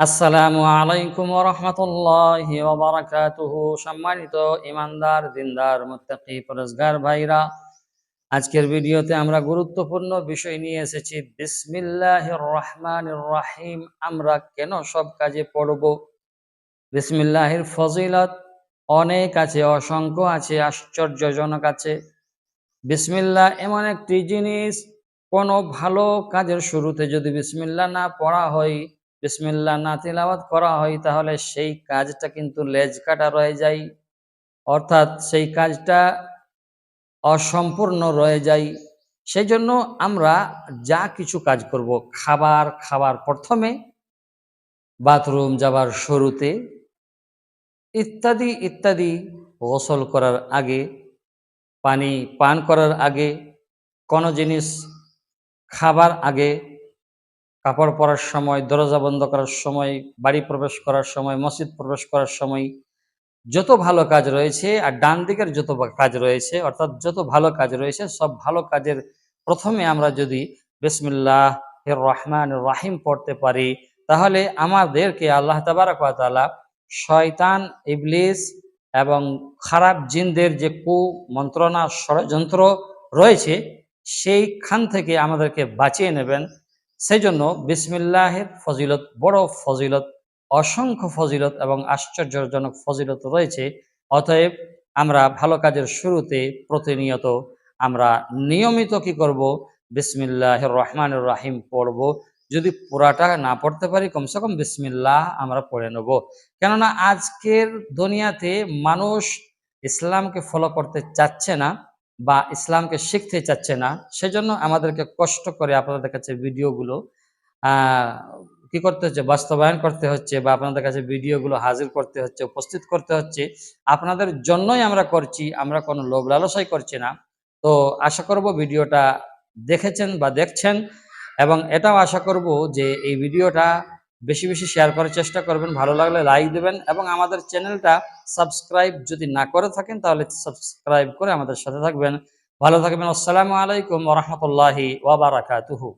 আসসালামু আলাইকুম রহমতুল্লাহ সম্মানিত ইমানদার, দিনদার, মুত্তাকি, পরেশগার ভাইরা, আজকের ভিডিওতে আমরা গুরুত্বপূর্ণ বিষয় নিয়ে এসেছি। বিসমিল্লাহ রহমান রাহিম আমরা কেন সব কাজে পড়ব? বিসমিল্লাহির ফজিলত অনেক আছে, অসংখ্য আছে, আশ্চর্যজনক আছে। বিসমিল্লাহ এমন একটি জিনিস, কোনো ভালো কাজের শুরুতে যদি বিসমিল্লাহ না পড়া হয় বিসমিল্লাহ না তিলাওয়াত করা হয়, তাহলে সেই কাজটা কিন্তু লেজ কাটা রয়ে যায়। অর্থাৎ সেই কাজটা অসম্পূর্ণ রয়ে যায়। সেই জন্য আমরা যা কিছু কাজ করব, খাবার খাবার প্রথমে বাথরুম যাবার শুরুতে ইত্যাদি ইত্যাদি গোসল করার আগে, পানি পান করার আগে, কোনো জিনিস খাবার আগে কাপড় পরার সময়, দরজা বন্ধ করার সময়, বাড়ি প্রবেশ করার সময়, মসজিদ প্রবেশ করার সময় যত ভালো কাজ রয়েছে আর ডান দিকের যত কাজ রয়েছে, অর্থাৎ যত ভালো কাজ রয়েছে, সব ভালো কাজের প্রথমে আমরা যদি বিসমিল্লাহ রহমান রাহিম পড়তে পারি, তাহলে আমাদেরকে আল্লাহ তাবারক শয়তান, ইবলিস এবং খারাপ জিনদের যে কু মন্ত্রণা ষড়যন্ত্র রয়েছে, সেইখান থেকে আমাদেরকে বাঁচিয়ে নেবেন। সেই জন্য বিসমিল্লাহের ফজিলত, বড় ফজিলত, অসংখ্য ফজিলত এবং আশ্চর্যজনক ফজিলত রয়েছে। অতএব আমরা ভালো কাজের শুরুতে প্রতিনিয়ত আমরা নিয়মিত কি করব? বিসমিল্লাহ রহমান রাহিম পড়ব। যদি পুরাটা না পড়তে পারি, কমসে কম বিসমিল্লাহ আমরা পড়ে নেব। কেননা আজকের দুনিয়াতে মানুষ ইসলামকে ফলো করতে চাচ্ছে না। বা ইসলামকে শিখতে চাচ্ছে না, সেজন্য আমাদেরকে কষ্ট করে আপনাদের কাছে ভিডিওগুলো কি করতে হচ্ছে, বাস্তবায়ন করতে হচ্ছে বা আপনাদের কাছে ভিডিওগুলো হাজির করতে হচ্ছে, উপস্থিত করতে হচ্ছে, আপনাদের জন্যই আমরা করছি, আমরা কোনো লোভ লালসাই করছি না। তো আশা করব ভিডিওটা দেখেছেন বা দেখছেন এবং এটাও আশা করব যে এই ভিডিওটা বেশি বেশি শেয়ার করার চেষ্টা করবেন, ভালো লাগলে লাইক দেবেন এবং আমাদের চ্যানেলটা সাবস্ক্রাইব যদি না করে থাকেন তাহলে সাবস্ক্রাইব করে আমাদের সাথে থাকবেন। ভালো থাকবেন, আসসালামু আলাইকুম রহমতুল্লাহি ওয়াবারাকাতুহু